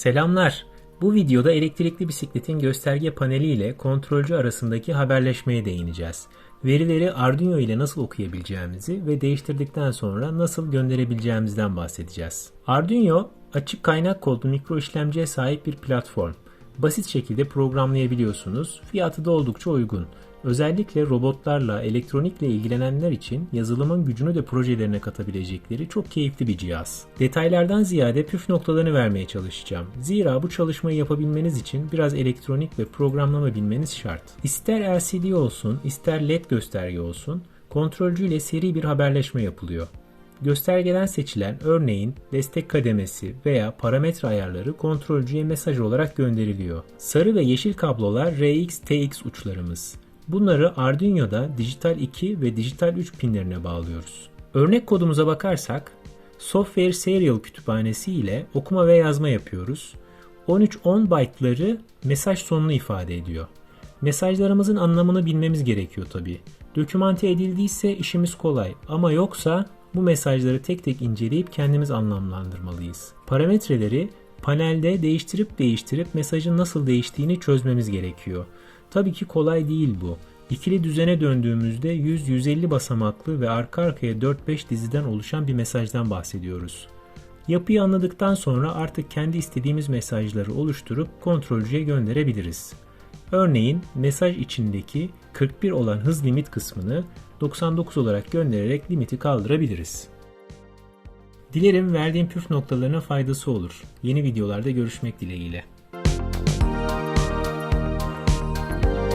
Selamlar. Bu videoda elektrikli bisikletin gösterge paneli ile kontrolcü arasındaki haberleşmeye değineceğiz. Verileri Arduino ile nasıl okuyabileceğimizi ve değiştirdikten sonra nasıl gönderebileceğimizden bahsedeceğiz. Arduino açık kaynak kodlu mikro işlemciye sahip bir platform. Basit şekilde programlayabiliyorsunuz. Fiyatı da oldukça uygun. Özellikle robotlarla, elektronikle ilgilenenler için yazılımın gücünü de projelerine katabilecekleri çok keyifli bir cihaz. Detaylardan ziyade püf noktalarını vermeye çalışacağım. Zira bu çalışmayı yapabilmeniz için biraz elektronik ve programlama bilmeniz şart. İster LCD olsun, ister LED gösterge olsun, kontrolcü ile seri bir haberleşme yapılıyor. Göstergeden seçilen örneğin destek kademesi veya parametre ayarları kontrolcüye mesaj olarak gönderiliyor. Sarı ve yeşil kablolar RX, TX uçlarımız. Bunları Arduino'da dijital 2 ve dijital 3 pinlerine bağlıyoruz. Örnek kodumuza bakarsak Software Serial kütüphanesi ile okuma ve yazma yapıyoruz. 13-10 byte'ları mesaj sonunu ifade ediyor. Mesajlarımızın anlamını bilmemiz gerekiyor tabi. Dokümante edildiyse işimiz kolay ama yoksa bu mesajları tek tek inceleyip kendimiz anlamlandırmalıyız. Parametreleri panelde değiştirip değiştirip mesajın nasıl değiştiğini çözmemiz gerekiyor. Tabii ki kolay değil bu. İkili düzene döndüğümüzde 100-150 basamaklı ve arka arkaya 4-5 diziden oluşan bir mesajdan bahsediyoruz. Yapıyı anladıktan sonra artık kendi istediğimiz mesajları oluşturup kontrolcüye gönderebiliriz. Örneğin mesaj içindeki 41 olan hız limit kısmını 99 olarak göndererek limiti kaldırabiliriz. Dilerim verdiğim püf noktalarına faydası olur. Yeni videolarda görüşmek dileğiyle.